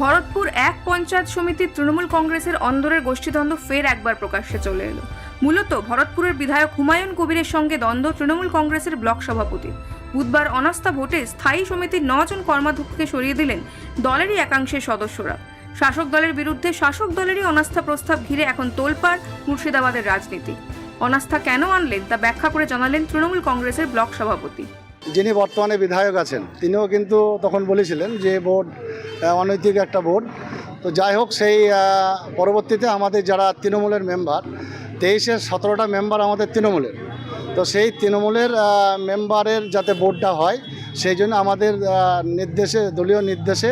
ভরতপুর এক পঞ্চায়েত সমিতির তৃণমূল কংগ্রেসের অন্দরের গোষ্ঠীদ্বন্দ্ব ফের একবার প্রকাশ্যে চলে এলো। মূলত ভরতপুরের বিধায়ক হুমায়ুন কবিরের সঙ্গে দ্বন্দ্ব তৃণমূল কংগ্রেসের ব্লক সভাপতি। বুধবার অনাস্থা ভোটে স্থায়ী সমিতির নজন কর্মাধ্যক্ষকে সরিয়ে দিলেন দলেরই একাংশের সদস্যরা। শাসক দলের বিরুদ্ধে শাসক দলেরই অনাস্থা প্রস্তাব ঘিরে এখন তোলপাড় মুর্শিদাবাদের রাজনীতি। অনাস্থা কেন আনলেন তা ব্যাখ্যা করে জানালেন তৃণমূল কংগ্রেসের ব্লক সভাপতি। যিনি বর্তমানে বিধায়ক আছেন, তিনিও কিন্তু তখন বলেছিলেন যে বোর্ড অনৈতিক একটা বোর্ড। তো যাই হোক, সেই পরবর্তীতে আমাদের যারা তৃণমূলের মেম্বার তেইশের সতেরোটা মেম্বার আমাদের তৃণমূলের। তো সেই তৃণমূলের মেম্বারের যাতে বোর্ডটা হয়, সেই জন্য আমাদের নির্দেশে, দলীয় নির্দেশে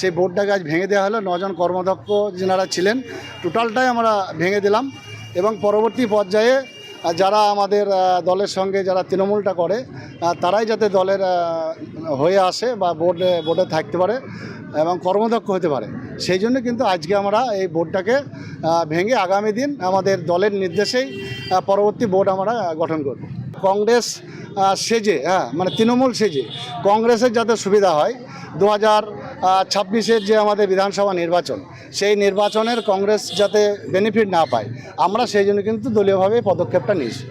সেই বোর্ডটাকে আজ ভেঙে দেওয়া হলো। নজন কর্মদক্ষ যেনারা ছিলেন, টোটালটাই আমরা ভেঙে দিলাম এবং পরবর্তী পর্যায়ে যারা আমাদের দলের সঙ্গে যারা তৃণমূলটা করে তারাই যাতে দলের হয়ে আসে বা বোর্ডে বোর্ডে থাকতে পারে এবং কর্মদক্ষ হতে পারে। সেই জন্য কিন্তু আজকে আমরা এই বোর্ডটাকে ভেঙে আগামী দিন আমাদের দলের নির্দেশেই পরবর্তী বোর্ড আমরা গঠন করব। কংগ্রেস সেজে হ্যাঁ মানে তৃণমূল সেজে, কংগ্রেসের যাতে সুবিধা হয়, দু হাজার ছাব্বিশের যে আমাদের বিধানসভা নির্বাচন, সেই নির্বাচনের কংগ্রেস যাতে বেনিফিট না পায়, আমরা সেই জন্য কিন্তু দলীয়ভাবে পদক্ষেপটা নিয়েছি।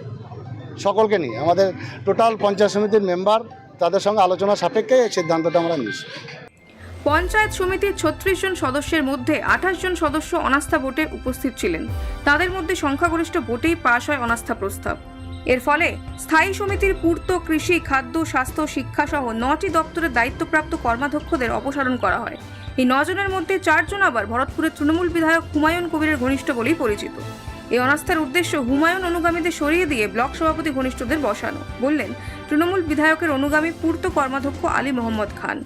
সকলকে নিয়ে, আমাদের টোটাল পঞ্চায়েত সমিতির মেম্বার তাদের সঙ্গে আলোচনা সাপেক্ষে এই সিদ্ধান্তটা আমরা নিয়েছি। পঞ্চায়েত সমিতির ছত্রিশ জন সদস্যের মধ্যে আঠাশ জন সদস্য অনাস্থা ভোটে উপস্থিত ছিলেন। তাদের মধ্যে সংখ্যাগরিষ্ঠ ভোটেই পাশ হয় অনাস্থা প্রস্তাব। এর ফলে স্থায়ী সমিতির পূর্ত কৃষি, খাদ্য, স্বাস্থ্য শিক্ষা সহ নটি দপ্তরের দায়িত্বপ্রাপ্ত কর্মাধ্যক্ষদের অপসারণ করা হয়। এই নজনের মধ্যে চারজন আবার ভরতপুরের তৃণমূল বিধায়ক হুমায়ুন কবিরের ঘনিষ্ঠ বলেই পরিচিত। এই অনাস্থার উদ্দেশ্য হুমায়ুন অনুগামীদের সরিয়ে দিয়ে ব্লক সভাপতি ঘনিষ্ঠদের বসানো, বললেন তৃণমূল বিধায়কের অনুগামী পূর্ত কর্মাধ্যক্ষ আলী মোহাম্মদ খান।